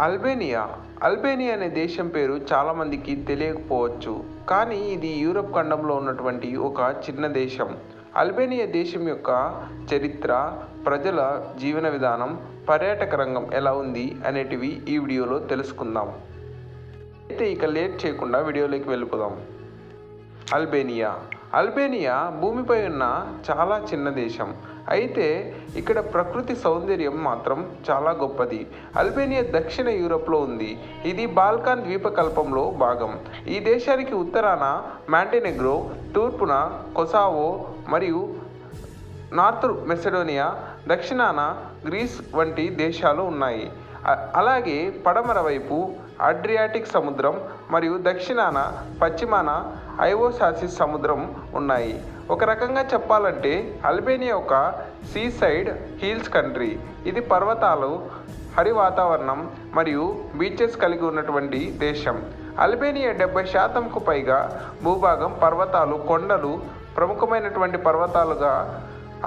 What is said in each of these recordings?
Albania. Albania అనే దేశం పేరు చాలామందికి తెలియకపోవచ్చు కానీ ఇది యూరప్ ఖండంలో ఉన్నటువంటి ఒక చిన్న దేశం. అల్బేనియా దేశం యొక్క చరిత్ర ప్రజల జీవన విధానం పర్యాటక రంగం ఎలా ఉంది అనేటివి ఈ వీడియోలో తెలుసుకుందాం. అయితే ఇక లేట్ చేయకుండా వీడియోలోకి వెళ్ళిపోదాం. అల్బేనియా. అల్బేనియా భూమిపై ఉన్న చాలా చిన్న దేశం. అయితే ఇక్కడ ప్రకృతి సౌందర్యం మాత్రం చాలా గొప్పది. అల్బేనియా దక్షిణ యూరోప్లో ఉంది. ఇది బాల్కాన్ ద్వీపకల్పంలో భాగం. ఈ దేశానికి ఉత్తరాన మ్యాంటెనెగ్రో తూర్పున కొసావో మరియు నార్త్ మెసడోనియా దక్షిణాన గ్రీస్ వంటి దేశాలు ఉన్నాయి. అలాగే పడమర వైపు అడ్రియాటిక్ సముద్రం మరియు దక్షిణాన పశ్చిమాన ఐవోసాసిస్ సముద్రం ఉన్నాయి. ఒక రకంగా చెప్పాలంటే అల్బేనియా ఒక సీ సైడ్ హీల్స్ కంట్రీ. ఇది పర్వతాలు హరి వాతావరణం మరియు బీచెస్ కలిగి ఉన్నటువంటి దేశం. అల్బేనియా డెబ్బై శాతంకు పైగా భూభాగం పర్వతాలు కొండలు ప్రముఖమైనటువంటి పర్వతాలుగా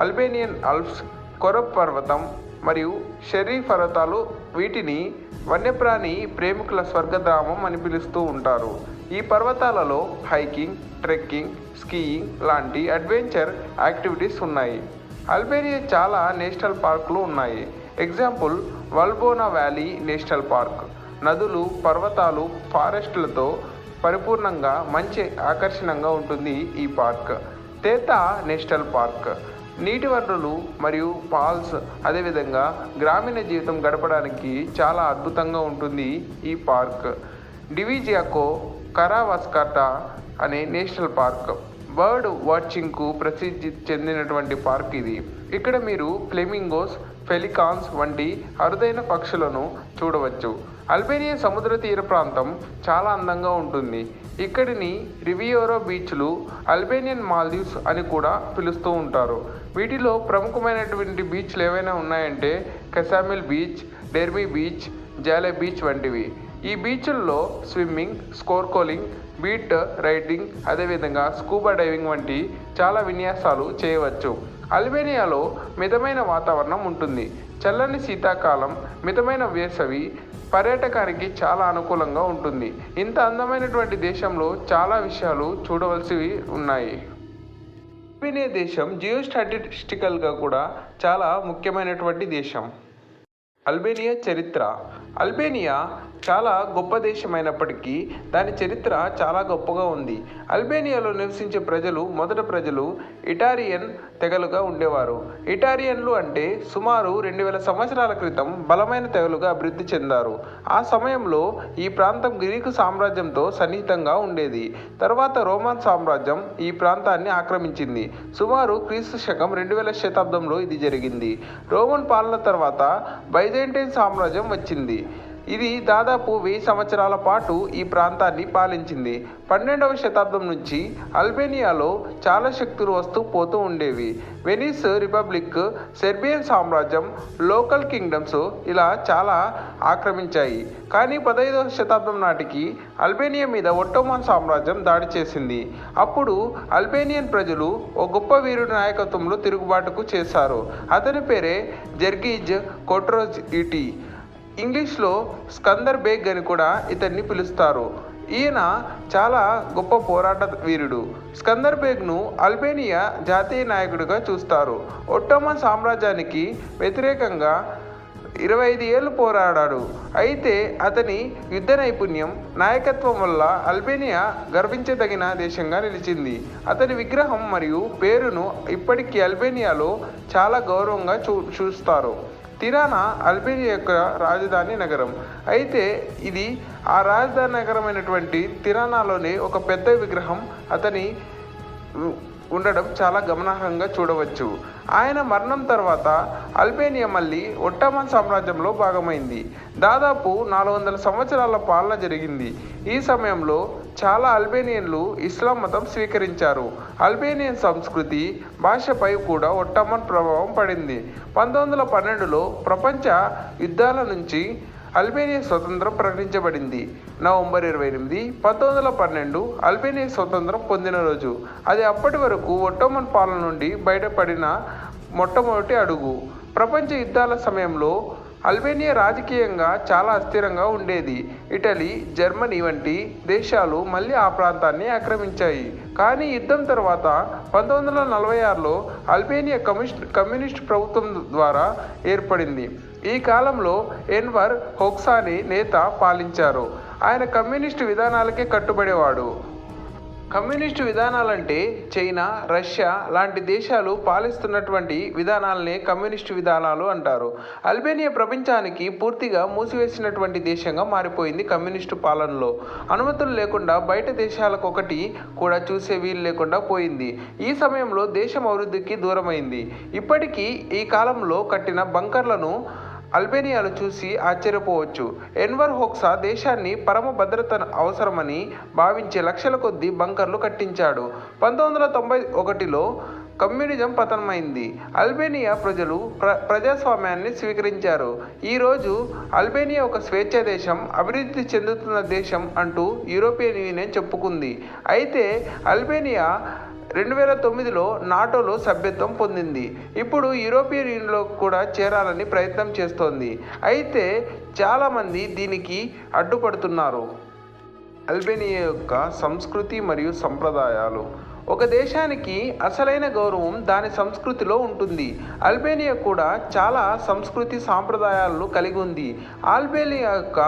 అల్బేనియన్ ఆల్ప్స్ కొరబ్ పర్వతం మరియు షెర్రీ పర్వతాలు వీటిని వన్యప్రాణి ప్రేమికుల స్వర్గధామం అని పిలుస్తూ ఉంటారు. ఈ పర్వతాలలో హైకింగ్ ట్రెక్కింగ్ స్కీయింగ్ లాంటి అడ్వెంచర్ యాక్టివిటీస్ ఉన్నాయి. అల్బేరియా చాలా నేషనల్ పార్కులు ఉన్నాయి. Example Valbona valley national park. నదులు పర్వతాలు ఫారెస్ట్లతో పరిపూర్ణంగా మంచి ఆకర్షణంగా ఉంటుంది ఈ పార్క్. తేతా national park. నీటి వనరులు మరియు ఫాల్స్ అదేవిధంగా గ్రామీణ జీవితం గడపడానికి చాలా అద్భుతంగా ఉంటుంది ఈ పార్క్. డివిజియాకో కరావస్కాటా అనే నేషనల్ పార్క్. బర్డ్ వాచింగ్కు ప్రసిద్ధి చెందినటువంటి పార్క్ ఇది. ఇక్కడ మీరు ఫ్లెమింగోస్ ఫెలికాన్స్ వంటి అరుదైన పక్షులను చూడవచ్చు. అల్బేనియా సముద్ర తీర ప్రాంతం చాలా అందంగా ఉంటుంది. ఇక్కడిని రివియోరో బీచ్లు అల్బేనియన్ మాల్దీవ్స్ అని కూడా పిలుస్తూ ఉంటారు. వీటిలో ప్రముఖమైనటువంటి బీచ్లు ఏవైనా ఉన్నాయంటే Ksamil beach Dhermi beach Jale beach వంటివి. ఈ బీచ్ల్లో స్విమ్మింగ్ స్కోర్కోలింగ్ బీట్ రైడింగ్ అదేవిధంగా స్కూబా డైవింగ్ వంటి చాలా విన్యాసాలు చేయవచ్చు. అల్బేనియాలో మితమైన వాతావరణం ఉంటుంది. చల్లని శీతాకాలం మితమైన వేసవి పర్యాటకానికి చాలా అనుకూలంగా ఉంటుంది. ఇంత అందమైనటువంటి దేశంలో చాలా విషయాలు చూడవలసివి ఉన్నాయి. అల్బేనియా దేశం జియో స్టాటిస్టికల్గా కూడా చాలా ముఖ్యమైనటువంటి దేశం. అల్బేనియా చరిత్ర. అల్బేనియా చాలా గొప్ప దేశమైనప్పటికీ దాని చరిత్ర చాలా గొప్పగా ఉంది. అల్బేనియాలో నివసించే ప్రజలు మొదట ప్రజలు ఇటారియన్ తెగలుగా ఉండేవారు. ఇటారియన్లు అంటే సుమారు రెండు వేల సంవత్సరాల క్రితం బలమైన తెగలుగా అభివృద్ధి చెందారు. ఆ సమయంలో ఈ ప్రాంతం గ్రీకు సామ్రాజ్యంతో సన్నిహితంగా ఉండేది. తర్వాత రోమన్ సామ్రాజ్యం ఈ ప్రాంతాన్ని ఆక్రమించింది. సుమారు క్రీస్తు శకం రెండు వేల శతాబ్దంలో ఇది జరిగింది. రోమన్ పాలన తర్వాత బైజెంటైన్ సామ్రాజ్యం వచ్చింది. ఇది దాదాపు వెయ్యి సంవత్సరాల పాటు ఈ ప్రాంతాన్ని పాలించింది. పన్నెండవ శతాబ్దం నుంచి అల్బేనియాలో చాలా శక్తులు వస్తూ పోతూ ఉండేవి. వెనిస్ రిపబ్లిక్ సెర్బియన్ సామ్రాజ్యం లోకల్ కింగ్డమ్స్ ఇలా చాలా ఆక్రమించాయి. కానీ పదహైదవ శతాబ్దం నాటికి అల్బేనియా మీద ఒట్టోమాన్ సామ్రాజ్యం దాడి చేసింది. అప్పుడు అల్బేనియన్ ప్రజలు ఓ గొప్ప వీరుడి నాయకత్వంలో తిరుగుబాటుకు చేశారు. అతని పేరే జర్గీజ్ కొట్రోజ్ ఇటీ. ఇంగ్లీష్లో స్కందర్ బేగ్ అని కూడా ఇతన్ని పిలుస్తారు. ఈయన చాలా గొప్ప పోరాట వీరుడు. స్కందర్ బేగ్ను అల్బేనియా జాతీయ నాయకుడిగా చూస్తారు. ఒట్టోమన్ సామ్రాజ్యానికి వ్యతిరేకంగా ఇరవై ఐదు ఏళ్ళు పోరాడాడు. అయితే అతని యుద్ధ నైపుణ్యం నాయకత్వం వల్ల అల్బేనియా గర్వించదగిన దేశంగా నిలిచింది. అతని విగ్రహం మరియు పేరును ఇప్పటికీ అల్బేనియాలో చాలా గౌరవంగా చూ చూస్తారు. తిరానా అల్బేనియా యొక్క రాజధాని నగరం. అయితే ఇది ఆ రాజధాని నగరమైనటువంటి తిరానాలోనే ఒక పెద్ద విగ్రహం అతని ఉండడం చాలా గమనార్హంగా చూడవచ్చు. ఆయన మరణం తర్వాత అల్బేనియా మళ్ళీ ఒట్టమన్ సామ్రాజ్యంలో భాగమైంది. దాదాపు నాలుగు వందల సంవత్సరాల పాలన జరిగింది. ఈ సమయంలో చాలా అల్బేనియన్లు ఇస్లాం మతం స్వీకరించారు. అల్బేనియన్ సంస్కృతి భాషపై కూడా ఒట్టమన్ ప్రభావం పడింది. పంతొమ్మిది వందల పన్నెండులో ప్రపంచ యుద్ధాల నుంచి అల్బేనియా స్వతంత్రం ప్రకటించబడింది. నవంబర్ ఇరవై ఎనిమిది పంతొమ్మిది వందల పన్నెండు అల్బేనియా స్వతంత్రం పొందిన రోజు. అది అప్పటి వరకు ఒట్టోమన్ పాలన నుండి బయటపడిన మొట్టమొదటి అడుగు. ప్రపంచ యుద్ధాల సమయంలో అల్బేనియా రాజకీయంగా చాలా అస్థిరంగా ఉండేది. ఇటలీ జర్మనీ వంటి దేశాలు మళ్ళీ ఆ ప్రాంతాన్ని ఆక్రమించాయి. కానీ యుద్ధం తర్వాత పంతొమ్మిది వందల నలభై ఆరులో అల్బేనియా కమ్యూనిస్ట్ కమ్యూనిస్ట్ ప్రభుత్వం ద్వారా ఏర్పడింది. ఈ కాలంలో ఎన్వర్ హోక్సాని నేత పాలించారు. ఆయన కమ్యూనిస్టు విధానాలకే కట్టుబడేవాడు. కమ్యూనిస్టు విధానాలంటే చైనా రష్యా లాంటి దేశాలు పాలిస్తున్నటువంటి విధానాలనే కమ్యూనిస్టు విధానాలు అంటారు. అల్బేనియా ప్రపంచానికి పూర్తిగా మూసివేసినటువంటి దేశంగా మారిపోయింది కమ్యూనిస్టు పాలనలో. అనుమతులు లేకుండా బయట దేశాలకు ఒకటి కూడా చూసే వీలు లేకుండా పోయింది. ఈ సమయంలో దేశం అభివృద్ధికి దూరమైంది. ఇప్పటికీ ఈ కాలంలో కట్టిన బంకర్లను అల్బేనియాను చూసి ఆశ్చర్యపోవచ్చు. ఎన్వర్ హోక్సా దేశాన్ని పరమ భద్రత అవసరమని భావించే లక్షల కొద్దీ బంకర్లు కట్టించాడు. పంతొమ్మిది వందల తొంభై ఒకటిలో కమ్యూనిజం పతనమైంది. అల్బేనియా ప్రజలు ప్ర ప్రజాస్వామ్యాన్ని స్వీకరించారు. ఈరోజు అల్బేనియా ఒక స్వేచ్ఛ దేశం అభివృద్ధి చెందుతున్న దేశం అంటూ యూరోపియన్ యూనియన్ చెప్పుకుంది. అయితే అల్బేనియా రెండు వేల తొమ్మిదిలో నాటోలో సభ్యత్వం పొందింది. ఇప్పుడు యూరోపియన్ యూనియన్లో కూడా చేరాలని ప్రయత్నం చేస్తోంది. అయితే చాలామంది దీనికి అడ్డుపడుతున్నారు. అల్బేనియా యొక్క సంస్కృతి మరియు సంప్రదాయాలు ఒక దేశానికి అసలైన గౌరవం దాని సంస్కృతిలో ఉంటుంది. అల్బేనియా కూడా చాలా సంస్కృతి సాంప్రదాయాలను కలిగి ఉంది. అల్బేనియా యొక్క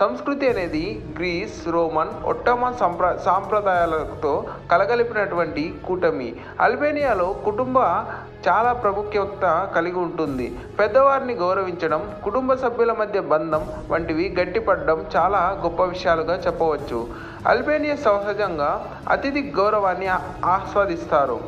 సంస్కృతి అనేది గ్రీస్ రోమన్ ఒట్టమన్ సంప్ర సాంప్రదాయాలతో కలగలిపినటువంటి కూటమి. అల్బేనియాలో కుటుంబ చాలా ప్రాముఖ్యత కలిగి ఉంటుంది. పెద్దవారిని గౌరవించడం కుటుంబ సభ్యుల మధ్య బంధం వంటివి గట్టిపడడం చాలా గొప్ప విషయాలుగా చెప్పవచ్చు. అల్బేనియా సహజంగా అతిథి గౌరవాన్ని ఆస్వాదిస్తారు.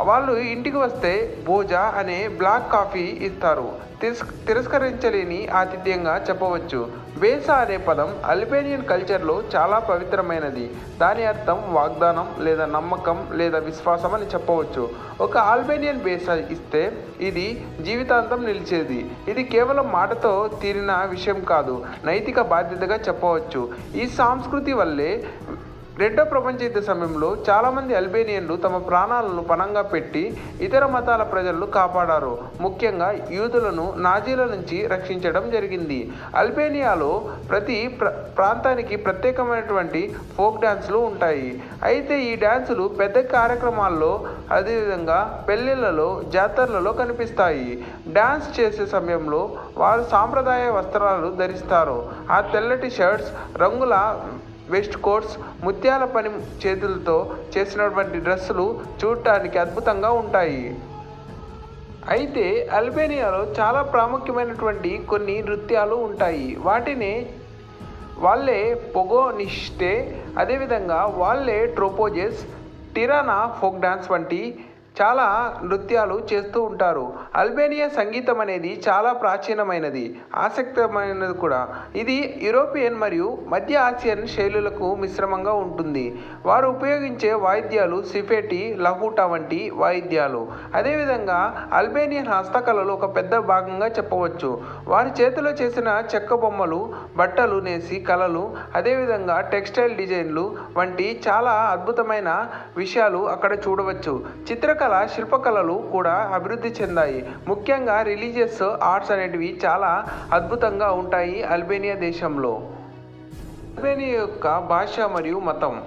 వాళ్ళు ఇంటికి వస్తే భోజా అనే బ్లాక్ కాఫీ ఇస్తారు. తిరస్ తిరస్కరించలేని ఆతిథ్యంగా చెప్పవచ్చు. వేస అనే పదం అల్బేనియన్ కల్చర్లో చాలా పవిత్రమైనది. దాని అర్థం వాగ్దానం లేదా నమ్మకం లేదా విశ్వాసం అని చెప్పవచ్చు. ఒక ఆల్బేనియన్ వేస ఇస్తే ఇది జీవితాంతం నిలిచేది. ఇది కేవలం మాటతో తీరిన విషయం కాదు. నైతిక బాధ్యతగా చెప్పవచ్చు. ఈ సంస్కృతి వల్లే రెండో ప్రపంచ యుద్ధ సమయంలో చాలామంది అల్బేనియన్లు తమ ప్రాణాలను పణంగా పెట్టి ఇతర మతాల ప్రజలను కాపాడారు. ముఖ్యంగా యూదులను నాజీల నుంచి రక్షించడం జరిగింది. అల్బేనియాలో ప్రతి ప్ర ప్రాంతానికి ప్రత్యేకమైనటువంటి ఫోక్ డ్యాన్సులు ఉంటాయి. అయితే ఈ డ్యాన్సులు పెద్ద కార్యక్రమాల్లో అదేవిధంగా పెళ్ళిళ్ళలో జాతరలలో కనిపిస్తాయి. డ్యాన్స్ చేసే సమయంలో వారు సాంప్రదాయ వస్త్రాలు ధరిస్తారు. ఆ తెల్లటి షర్ట్స్ రంగుల వెస్ట్ కోట్స్ ముత్యాల పని చేతులతో చేసినటువంటి డ్రెస్సులు చూడటానికి అద్భుతంగా ఉంటాయి. అయితే అల్బేనియాలో చాలా ప్రాముఖ్యమైనటువంటి కొన్ని నృత్యాలు ఉంటాయి. వాటిని వాళ్ళే పొగోనిష్టే అదేవిధంగా వాళ్ళే ట్రోపోజెస్ టిరానా ఫోక్ డాన్స్ వంటి చాలా నృత్యాలు చేస్తూ ఉంటారు. అల్బేనియా సంగీతం అనేది చాలా ప్రాచీనమైనది ఆసక్తిమైనది కూడా. ఇది యూరోపియన్ మరియు మధ్య ఆసియన్ శైలులకు మిశ్రమంగా ఉంటుంది. వారు ఉపయోగించే వాయిద్యాలు సిఫేటి లహూటా వంటి వాయిద్యాలు. అదేవిధంగా అల్బేనియన్ హస్తకళలో ఒక పెద్ద భాగంగా చెప్పవచ్చు. వారి చేతిలో చేసిన చెక్క బొమ్మలు బట్టలు నేసి కళలు అదేవిధంగా టెక్స్టైల్ డిజైన్లు వంటి చాలా అద్భుతమైన విషయాలు అక్కడ చూడవచ్చు. చిత్రకళ శిల్పకళలు కూడా అభివృద్ధి చెందాయి. ముఖ్యంగా రిలీజియస్ ఆర్ట్స్ అనేటివి చాలా అద్భుతంగా ఉంటాయి అల్బేనియా దేశంలో. అల్బేనియా యొక్క భాష మరియు మతం.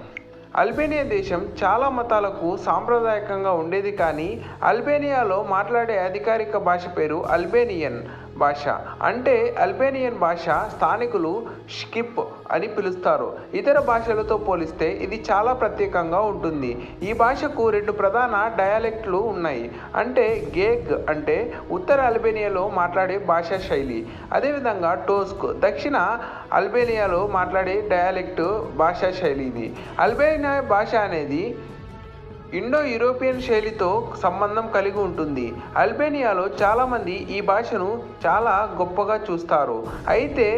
అల్బేనియా దేశం చాలా మతాలకు సాంప్రదాయకంగా ఉండేది కానీ అల్బేనియాలో మాట్లాడే అధికారిక భాష పేరు అల్బేనియన్. భాష. అంటే అల్బేనియన్ భాష స్థానికులు స్కిప్ అని పిలుస్తారు. ఇతర భాషలతో పోలిస్తే ఇది చాలా ప్రత్యేకంగా ఉంటుంది. ఈ భాషకు రెండు ప్రధాన డయాలెక్ట్లు ఉన్నాయి. అంటే గేగ్ అంటే ఉత్తర అల్బేనియాలో మాట్లాడే భాషా శైలి. అదేవిధంగా టోస్క్ దక్షిణ అల్బేనియాలో మాట్లాడే డయాలెక్ట్ భాషా శైలి ఇది అల్బేనియా భాష అనేది ఇండో యూరోపియన్ శైలితో సంబంధం కలిగి ఉంటుంది. అల్బేనియాలో చాలామంది ఈ భాషను చాలా గొప్పగా చూస్తారు. అయితే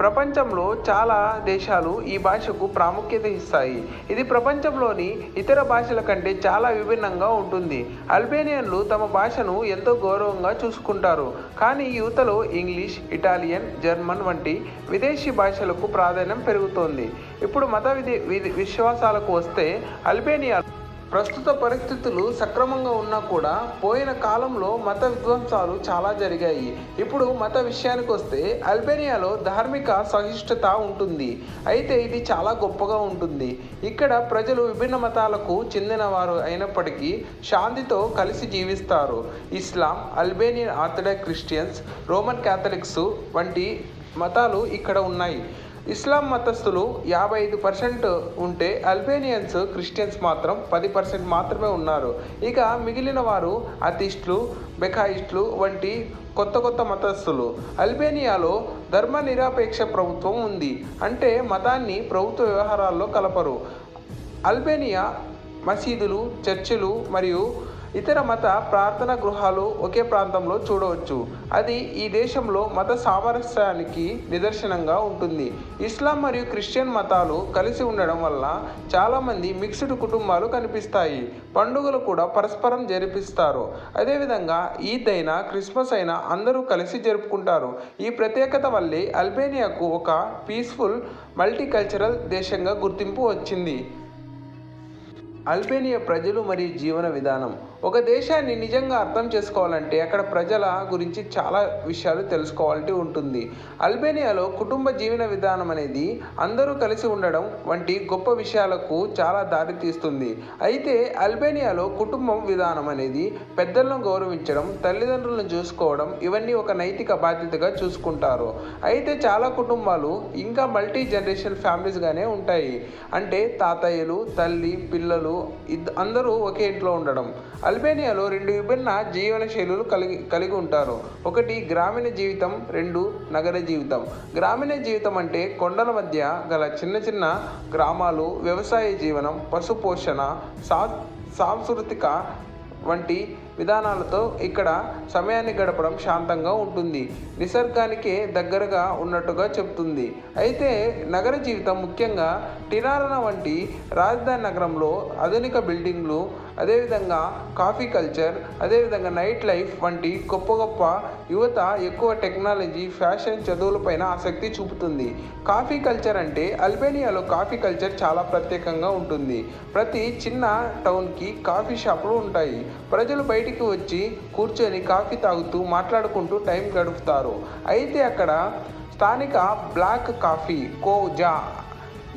ప్రపంచంలో చాలా దేశాలు ఈ భాషకు ప్రాముఖ్యత ఇస్తాయి. ఇది ప్రపంచంలోని ఇతర భాషల కంటే చాలా విభిన్నంగా ఉంటుంది. అల్బేనియన్లు తమ భాషను ఎంతో గౌరవంగా చూసుకుంటారు. కానీ యువతలో ఇంగ్లీష్ ఇటాలియన్ జర్మన్ వంటి విదేశీ భాషలకు ప్రాధాన్యం పెరుగుతోంది. ఇప్పుడు మత విధి విశ్వాసాలకు వస్తే అల్బేనియా ప్రస్తుత పరిస్థితులు సక్రమంగా ఉన్నా కూడా పోయిన కాలంలో మత విధ్వంసాలు చాలా జరిగాయి. ఇప్పుడు మత విషయానికి వస్తే అల్బేనియాలో ధార్మిక సహిష్ణుత ఉంటుంది. అయితే ఇది చాలా గొప్పగా ఉంటుంది. ఇక్కడ ప్రజలు విభిన్న మతాలకు చెందినవారు అయినప్పటికీ శాంతితో కలిసి జీవిస్తారు. ఇస్లాం Albanian Orthodox Christians Roman Catholics వంటి మతాలు ఇక్కడ ఉన్నాయి. ఇస్లాం మతస్థులు యాభై ఐదు పర్సెంట్ ఉంటే అల్బేనియన్స్ క్రిస్టియన్స్ మాత్రం పది పర్సెంట్ మాత్రమే ఉన్నారు. ఇక మిగిలిన వారు అతిస్టులు బెకాయిస్టులు వంటి కొత్త కొత్త మతస్థులు. అల్బేనియాలో ధర్మ నిరాపేక్ష ప్రభుత్వం ఉంది. అంటే మతాన్ని ప్రభుత్వ వ్యవహారాల్లో కలపరు. అల్బేనియా మసీదులు చర్చిలు మరియు ఇతర మత ప్రార్థన గృహాలు ఒకే ప్రాంతంలో చూడవచ్చు. అది ఈ దేశంలో మత సామరస్యానికి నిదర్శనంగా ఉంటుంది. ఇస్లాం మరియు క్రిస్టియన్ మతాలు కలిసి ఉండడం వల్ల చాలామంది మిక్స్డ్ కుటుంబాలు కనిపిస్తాయి. పండుగలు కూడా పరస్పరం జరిపిస్తారు. అదేవిధంగా ఈద్ అయినా క్రిస్మస్ అయినా అందరూ కలిసి జరుపుకుంటారు. ఈ ప్రత్యేకత వల్లే అల్బేనియాకు ఒక పీస్ఫుల్ మల్టీకల్చరల్ దేశంగా గుర్తింపు వచ్చింది. అల్బేనియా ప్రజలు మరియు జీవన విధానం. ఒక దేశాన్ని నిజంగా అర్థం చేసుకోవాలంటే అక్కడ ప్రజల గురించి చాలా విషయాలు తెలుసుకోవాల్సి ఉంటుంది. అల్బేనియాలో కుటుంబ జీవన విధానం అనేది అందరూ కలిసి ఉండడం వంటి గొప్ప విషయాలకు చాలా దారి తీస్తుంది. అయితే అల్బేనియాలో కుటుంబం విధానం అనేది పెద్దలను గౌరవించడం తల్లిదండ్రులను చూసుకోవడం ఇవన్నీ ఒక నైతిక బాధ్యతగా చూసుకుంటారు. అయితే చాలా కుటుంబాలు ఇంకా మల్టీ జనరేషన్ ఫ్యామిలీస్గానే ఉంటాయి. అంటే తాతయ్యలు తల్లి పిల్లలు ఇద్ అందరూ ఒకే ఇంట్లో ఉండడం. అల్బేనియాలో రెండు విభిన్న జీవన శైలులు కలిగి కలిగి ఉంటారు. ఒకటి గ్రామీణ జీవితం రెండు నగర జీవితం. గ్రామీణ జీవితం అంటే కొండల మధ్య గల చిన్న చిన్న గ్రామాలు వ్యవసాయ జీవనం పశు పోషణ సా సాంస్కృతిక వంటి విధానాలతో ఇక్కడ సమయాన్ని గడపడం శాంతంగా ఉంటుంది. నిసర్గానికే దగ్గరగా ఉన్నట్టుగా చెప్తుంది అయితే నగర జీవితం ముఖ్యంగా టిరారణ వంటి రాజధాని నగరంలో ఆధునిక బిల్డింగ్లు అదేవిధంగా కాఫీ కల్చర్ అదేవిధంగా నైట్ లైఫ్ వంటి గొప్ప గొప్ప యువత ఎక్కువ టెక్నాలజీ ఫ్యాషన్ చదువులపైన ఆసక్తి చూపుతుంది. కాఫీ కల్చర్ అంటే అల్బేనియాలో కాఫీ కల్చర్ చాలా ప్రత్యేకంగా ఉంటుంది. ప్రతి చిన్న టౌన్కి కాఫీ షాపులు ఉంటాయి. ప్రజలు బయటికి వచ్చి కూర్చొని కాఫీ తాగుతూ మాట్లాడుకుంటూ టైం గడుపుతారు. అయితే అక్కడ స్థానిక బ్లాక్ కాఫీ కోజా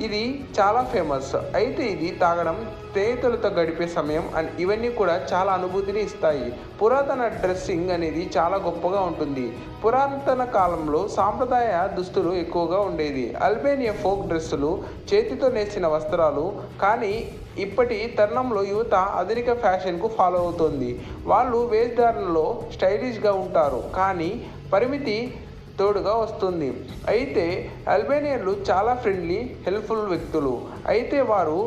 ఇది చాలా ఫేమస్. అయితే ఇది తాగడం స్నేహితులతో గడిపే సమయం అండ్ ఇవన్నీ కూడా చాలా అనుభూతిని ఇస్తాయి. పురాతన డ్రెస్సింగ్ అనేది చాలా గొప్పగా ఉంటుంది. పురాతన కాలంలో సాంప్రదాయ దుస్తులు ఎక్కువగా ఉండేది అల్బేనియా ఫోక్ డ్రెస్సులు చేతితో నేసిన వస్త్రాలు కానీ ఇప్పటి తరుణంలో యువత ఆధునిక ఫ్యాషన్కు ఫాలో అవుతుంది. వాళ్ళు వేషధారణలో స్టైలిష్గా ఉంటారు కానీ పరిమితి తోడుగా వస్తుంది. అయితే అల్బేనియన్లు చాలా ఫ్రెండ్లీ హెల్ప్ఫుల్ వ్యక్తులు. అయితే వారు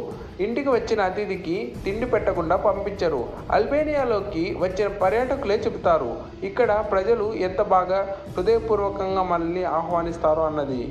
ఇంటికి వచ్చిన అతిథికి తిండి పెట్టకుండా పంపించరు. అల్బేనియాలోకి వచ్చిన పర్యాటకులే చెబుతారు ఇక్కడ ప్రజలు ఎంత బాగా హృదయపూర్వకంగా మనల్ని ఆహ్వానిస్తారు అన్నది.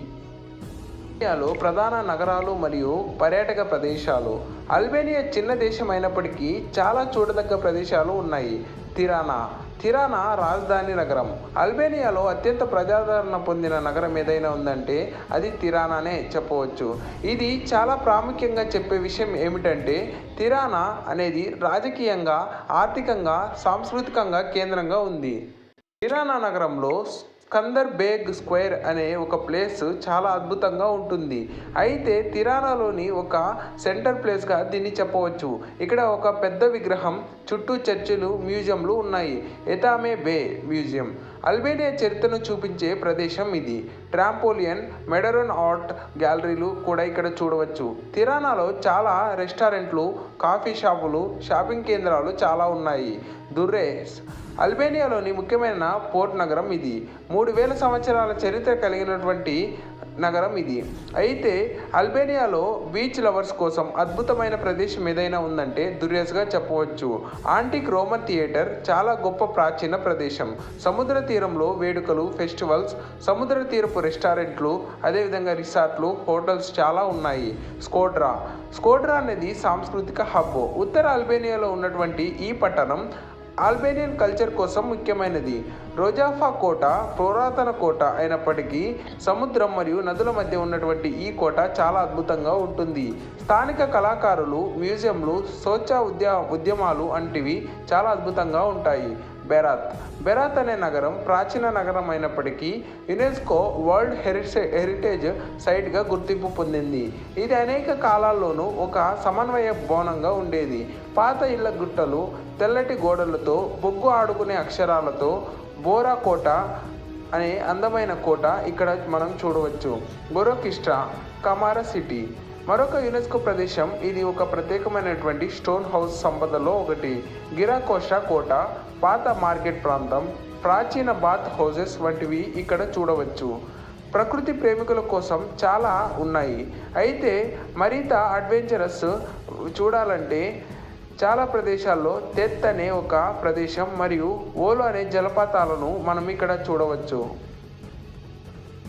అల్బేనియాలో ప్రధాన నగరాలు మరియు పర్యాటక ప్రదేశాలు. అల్బేనియా చిన్న దేశం అయినప్పటికీ చాలా చూడదగ్గ ప్రదేశాలు ఉన్నాయి. తిరానా తిరానా రాజధాని నగరం. అల్బేనియాలో అత్యంత ప్రజాదరణ పొందిన నగరం ఏదైనా ఉందంటే అది తిరానానే చెప్పవచ్చు. ఇది చాలా ప్రాముఖ్యంగా చెప్పే విషయం ఏమిటంటే తిరానా అనేది రాజకీయంగా ఆర్థికంగా సాంస్కృతికంగా కేంద్రంగా ఉంది. తిరానా నగరంలో స్కందర్ బేగ్ స్క్వేర్ అనే ఒక ప్లేస్ చాలా అద్భుతంగా ఉంటుంది. అయితే తిరానాలోని ఒక సెంటర్ ప్లేస్గా దీన్ని చెప్పవచ్చు. ఇక్కడ ఒక పెద్ద విగ్రహం చుట్టూ చర్చిలు మ్యూజియంలు ఉన్నాయి. ఎతామే బే మ్యూజియం. అల్బేనియా చరిత్రను చూపించే ప్రదేశం ఇది. ట్రాంపోలియన్ మెడరన్ ఆర్ట్ గ్యాలరీలు కూడా ఇక్కడ చూడవచ్చు. తిరానాలో చాలా రెస్టారెంట్లు కాఫీ షాపులు షాపింగ్ కేంద్రాలు చాలా ఉన్నాయి. దుర్రేస్ అల్బేనియాలోని ముఖ్యమైన పోర్ట్ నగరం ఇది. మూడు వేల సంవత్సరాల చరిత్ర కలిగినటువంటి నగరం ఇది. అయితే అల్బేనియాలో బీచ్ లవర్స్ కోసం అద్భుతమైన ప్రదేశం ఏదైనా ఉందంటే దుర్యాస్గా చెప్పవచ్చు. ఆంటిక్ రోమన్ థియేటర్ చాలా గొప్ప ప్రాచీన ప్రదేశం. సముద్ర తీరంలో వేడుకలు ఫెస్టివల్స్ సముద్ర తీరపు రెస్టారెంట్లు అదేవిధంగా రిసార్ట్లు హోటల్స్ చాలా ఉన్నాయి. స్కోడ్రా. స్కోడ్రా అనేది సాంస్కృతిక హబ్ ఉత్తర అల్బేనియాలో ఉన్నటువంటి ఈ పట్టణం ఆల్బేనియన్ కల్చర్ కోసం ముఖ్యమైనది. రోజాఫా కోట పురాతన కోట అయినప్పటికీ సముద్రం మరియు నదుల మధ్య ఉన్నటువంటి ఈ కోట చాలా అద్భుతంగా ఉంటుంది. స్థానిక కళాకారులు మ్యూజియంలు స్వచ్ఛ ఉద్య ఉద్యమాలు వంటివి చాలా అద్భుతంగా ఉంటాయి. బెరాత్. బెరాత్ అనే నగరం ప్రాచీన నగరం అయినప్పటికీ యునెస్కో వరల్డ్ హెరిటే హెరిటేజ్ సైట్గా గుర్తింపు పొందింది. ఇది అనేక కాలాల్లోనూ ఒక సమన్వయ బోనంగా ఉండేది. పాత ఇళ్ళ గుట్టలు తెల్లటి గోడలతో బొగ్గు ఆడుకునే అక్షరాలతో బోరా కోట అనే అందమైన కోట ఇక్కడ మనం చూడవచ్చు. బొరోకిస్ట్రా కమారా సిటీ. మరొక యునెస్కో ప్రదేశం ఇది ఒక ప్రత్యేకమైనటువంటి స్టోన్ హౌస్ సంపదలో ఒకటి. గిరాకోషా కోట పాత మార్కెట్ ప్రాంతం ప్రాచీన బాత్ హౌసెస్ వంటివి ఇక్కడ చూడవచ్చు. ప్రకృతి ప్రేమికుల కోసం చాలా ఉన్నాయి. అయితే మరింత అడ్వెంచరస్ చూడాలంటే చాలా ప్రదేశాల్లో తెత్ అనే ఒక ప్రదేశం మరియు ఓలో అనే జలపాతాలను మనం ఇక్కడ చూడవచ్చు.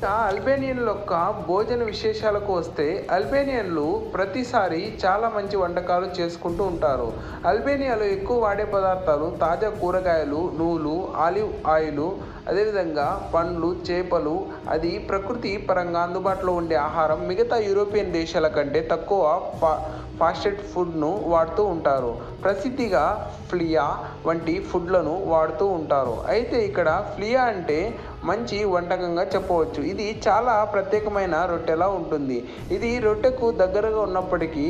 ఇక అల్బేనియన్ల యొక్క భోజన విశేషాలకు వస్తే అల్బేనియన్లు ప్రతిసారి చాలా మంచి వంటకాలు చేసుకుంటూ ఉంటారు. అల్బేనియాలో ఎక్కువ వాడే పదార్థాలు తాజా కూరగాయలు నూలు ఆలివ్ ఆయిల్ అదేవిధంగా పండ్లు చేపలు అది ప్రకృతి పరంగా అందుబాటులో ఉండే ఆహారం మిగతా యూరోపియన్ దేశాల కంటే తక్కువ ఫా ఫాస్టెడ్ ఫుడ్ను వాడుతూ ఉంటారు. ప్రసిద్ధిగా ఫ్లియా వంటి ఫుడ్లను వాడుతూ ఉంటారు. అయితే ఇక్కడ ఫ్లియా అంటే మంచి వంటకంగా చెప్పవచ్చు. ఇది చాలా ప్రత్యేకమైన రొట్టెలా ఉంటుంది. ఇది రొట్టెకు దగ్గరగా ఉన్నప్పటికీ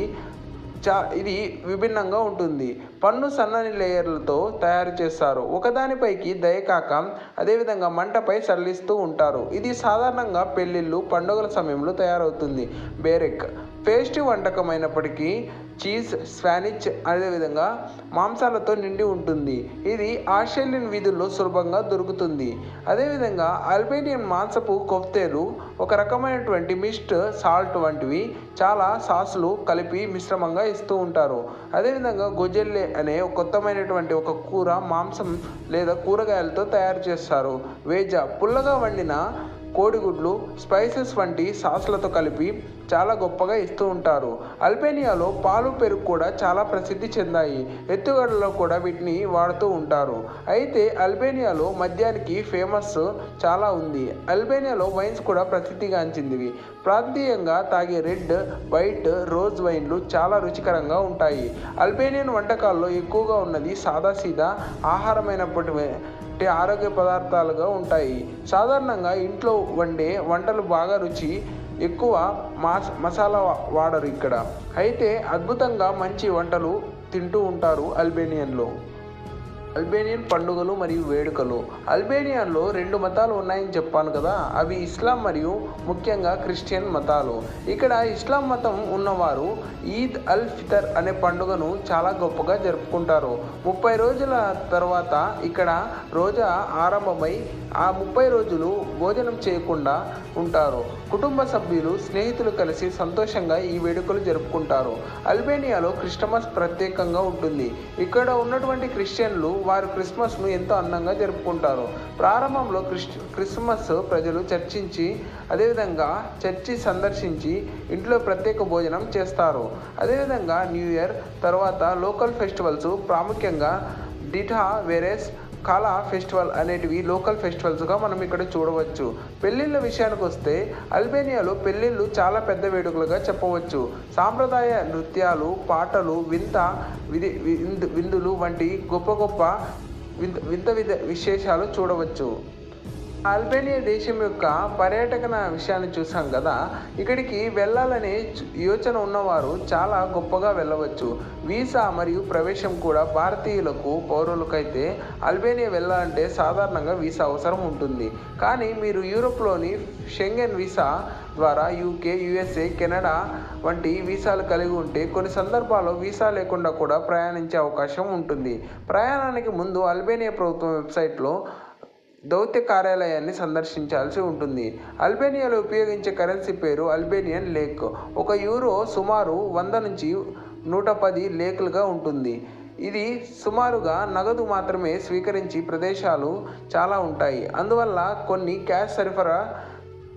చా ఇది విభిన్నంగా ఉంటుంది. పన్ను సన్నని లేయర్లతో తయారు చేస్తారు. ఒకదానిపైకి దయకాక అదేవిధంగా మంటపై చల్లిస్తూ ఉంటారు. ఇది సాధారణంగా పెళ్ళిళ్ళు పండుగల సమయంలో తయారవుతుంది. బేరెక్ పేస్ట్ వంటకం అయినప్పటికీ చీజ్ స్పానిచ్ అదేవిధంగా మాంసాలతో నిండి ఉంటుంది. ఇది ఆస్ట్రేలియన్ వీధుల్లో సులభంగా దొరుకుతుంది. అదేవిధంగా అల్బేనియన్ మాంసపు కొఫ్తేలు ఒక రకమైనటువంటి మిస్ట్ సాల్ట్ వంటివి చాలా సాసులు కలిపి మిశ్రమంగా ఇస్తూ ఉంటారు. అదేవిధంగా గొజెల్లే అనే ఒక కొత్తమైనటువంటి ఒక కూర మాంసం లేదా కూరగాయలతో తయారు చేస్తారు. వేజ పుల్లగా వండిన కోడిగుడ్లు స్పైసెస్ వంటి సాసులతో కలిపి చాలా గొప్పగా ఇస్తూ ఉంటారు. అల్బేనియాలో పాలు పెరుగు కూడా చాలా ప్రసిద్ధి చెందాయి. ఎత్తుగడలో కూడా వీటిని వాడుతూ ఉంటారు. అయితే అల్బేనియాలో మద్యానికి ఫేమస్ చాలా ఉంది. అల్బేనియాలో వైన్స్ కూడా ప్రసిద్ధిగాంచింది ప్రాంతీయంగా తాగే రెడ్ వైట్ రోజ్ వైన్లు చాలా రుచికరంగా ఉంటాయి. అల్బేనియన్ వంటకాల్లో ఎక్కువగా ఉన్నది సాదాసీదా ఆహారమైనప్పటి వంటి ఆరోగ్య పదార్థాలుగా ఉంటాయి. సాధారణంగా ఇంట్లో వండే వంటలు బాగా రుచి ఎక్కువ మాస్ మసాలా వాడరు ఇక్కడ. అయితే అద్భుతంగా మంచి వంటలు తింటూ ఉంటారు అల్బేనియన్లో. అల్బేనియన్ పండుగలు మరియు వేడుకలు. అల్బేనియాలో రెండు మతాలు ఉన్నాయని చెప్పాను కదా అవి ఇస్లాం మరియు ముఖ్యంగా క్రిస్టియన్ మతాలు. ఇక్కడ ఇస్లాం మతం ఉన్నవారు ఈద్ అల్ ఫితర్ అనే పండుగను చాలా గొప్పగా జరుపుకుంటారు. ముప్పై రోజుల తర్వాత ఇక్కడ రోజా ఆరంభమై ఆ ముప్పై రోజులు భోజనం చేయకుండా ఉంటారు. కుటుంబ సభ్యులు స్నేహితులు కలిసి సంతోషంగా ఈ వేడుకలు జరుపుకుంటారు. అల్బేనియాలో క్రిస్టమస్ ప్రత్యేకంగా ఉంటుంది. ఇక్కడ ఉన్నటువంటి క్రిస్టియన్లు వారు క్రిస్మస్ను ఎంతో అందంగా జరుపుకుంటారు. ప్రారంభంలో క్రిస్ క్రిస్మస్ ప్రజలు చర్చించి అదేవిధంగా చర్చి సందర్శించి ఇంట్లో ప్రత్యేక భోజనం చేస్తారు. అదేవిధంగా న్యూ ఇయర్ తర్వాత లోకల్ ఫెస్టివల్స్ ప్రాముఖ్యంగా డిఠా వెరెస్ కళా ఫెస్టివల్ అనేటివి లోకల్ ఫెస్టివల్స్గా మనం ఇక్కడ చూడవచ్చు. పెళ్ళిళ్ళ విషయానికి వస్తే అల్బేనియాలో పెళ్ళిళ్ళు చాలా పెద్ద వేడుకలుగా చెప్పవచ్చు. సాంప్రదాయ నృత్యాలు పాటలు వింత విధి విందు విందులు వంటి గొప్ప గొప్ప వింత వింత విధ విశేషాలు చూడవచ్చు. అల్బేనియా దేశం యొక్క పర్యాటకన విషయాన్ని చూసాం కదా. ఇక్కడికి వెళ్ళాలనే యోచన ఉన్నవారు చాలా గొప్పగా వెళ్ళవచ్చు. వీసా మరియు ప్రవేశం కూడా భారతీయులకు పౌరులకైతే అల్బేనియా వెళ్ళాలంటే సాధారణంగా వీసా అవసరం ఉంటుంది. కానీ మీరు యూరోప్లోని షెంగెన్ వీసా ద్వారా యూకే యుఎస్ఏ కెనడా వంటి వీసాలు కలిగి ఉంటే కొన్ని సందర్భాల్లో వీసా లేకుండా కూడా ప్రయాణించే అవకాశం ఉంటుంది. ప్రయాణానికి ముందు అల్బేనియా ప్రభుత్వం వెబ్సైట్లో దౌత్య కార్యాలయాన్ని సందర్శించాల్సి ఉంటుంది. అల్బేనియాలో ఉపయోగించే కరెన్సీ పేరు అల్బేనియన్ లేక్. ఒక యూరో సుమారు వంద నుంచి నూట పది లేకులుగా ఉంటుంది. ఇది సుమారుగా నగదు మాత్రమే స్వీకరించి ప్రదేశాలు చాలా ఉంటాయి. అందువల్ల కొన్ని క్యాష్ సరఫరా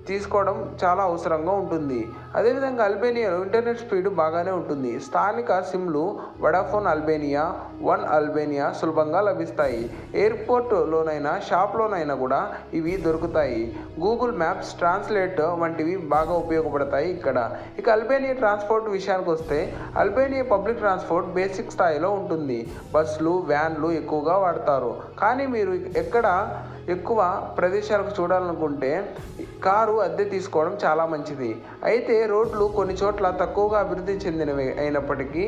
తీసుకోవడం చాలా అవసరంగా ఉంటుంది. అదేవిధంగా అల్బేనియాలో ఇంటర్నెట్ స్పీడ్ బాగానే ఉంటుంది. స్థానిక సిమ్లు వడాఫోన్ అల్బేనియా వన్ అల్బేనియా సులభంగా లభిస్తాయి. ఎయిర్పోర్ట్లోనైనా షాప్లోనైనా కూడా ఇవి దొరుకుతాయి. గూగుల్ మ్యాప్స్ ట్రాన్స్లేట్ వంటివి బాగా ఉపయోగపడతాయి ఇక్కడ. ఇక అల్బేనియా ట్రాన్స్పోర్ట్ విషయానికి వస్తే అల్బేనియా పబ్లిక్ ట్రాన్స్పోర్ట్ బేసిక్ స్థాయిలో ఉంటుంది. బస్సులు వ్యాన్లు ఎక్కువగా వాడతారు. కానీ మీరు ఎక్కడ ఎక్కువ ప్రదేశాలకు చూడాలనుకుంటే కారు అద్దె తీసుకోవడం చాలా మంచిది. అయితే రోడ్లు కొన్ని చోట్ల తక్కువగా అభివృద్ధి చెందినవి అయినప్పటికీ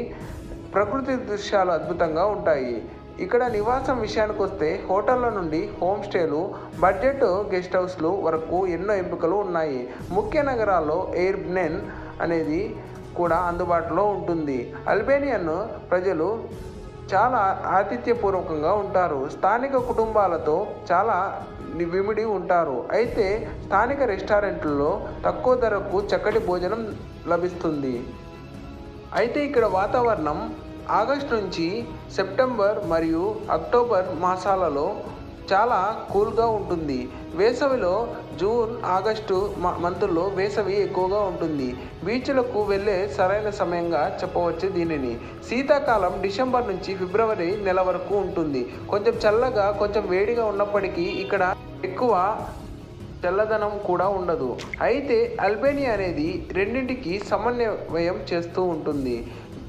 ప్రకృతి దృశ్యాలు అద్భుతంగా ఉంటాయి. ఇక్కడ నివాసం విషయానికి వస్తే హోటళ్ళ నుండి హోమ్ స్టేలు బడ్జెట్ గెస్ట్ హౌస్లు వరకు ఎన్నో ఎంపికలు ఉన్నాయి. ముఖ్య నగరాల్లో ఎయిర్బ్నెన్ అనేది కూడా అందుబాటులో ఉంటుంది. అల్బేనియన్ ప్రజలు చాలా ఆతిథ్యపూర్వకంగా ఉంటారు. స్థానిక కుటుంబాలతో చాలా విమిడి ఉంటారు. అయితే స్థానిక రెస్టారెంట్లలో తక్కువ ధరకు చక్కటి భోజనం లభిస్తుంది. అయితే ఇక్కడ వాతావరణం ఆగస్ట్ నుంచి సెప్టెంబర్ మరియు అక్టోబర్ మాసాలలో చాలా కూల్గా ఉంటుంది. వేసవిలో జూన్ ఆగస్టు మంతుల్లో వేసవి ఎక్కువగా ఉంటుంది. బీచ్లకు వెళ్ళే సరైన సమయంగా చెప్పవచ్చు దీనిని. శీతాకాలం డిసెంబర్ నుంచి ఫిబ్రవరి నెల వరకు ఉంటుంది. కొంచెం చల్లగా కొంచెం వేడిగా ఉన్నప్పటికీ ఇక్కడ ఎక్కువ తెల్లదనం కూడా ఉండదు. అయితే అల్బేనియా అనేది రెండింటికి సమన్వయం చేస్తూ ఉంటుంది.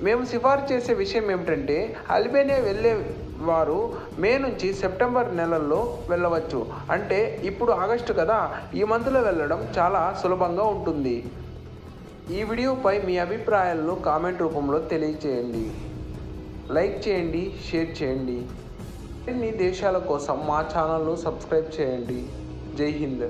మేము సిఫార్సు చేసే విషయం ఏమిటంటే అల్బేనియా వెళ్ళే వారు మే నుంచి సెప్టెంబర్ నెలల్లో వెళ్ళవచ్చు. అంటే ఇప్పుడు ఆగస్టు కదా ఈ మంత్లో వెళ్ళడం చాలా సులభంగా ఉంటుంది. ఈ వీడియోపై మీ అభిప్రాయాలను కామెంట్ రూపంలో తెలియచేయండి. లైక్ చేయండి షేర్ చేయండి. మరిన్ని దేశాల కోసం మా ఛానల్ను సబ్స్క్రైబ్ చేయండి. జై హింద్.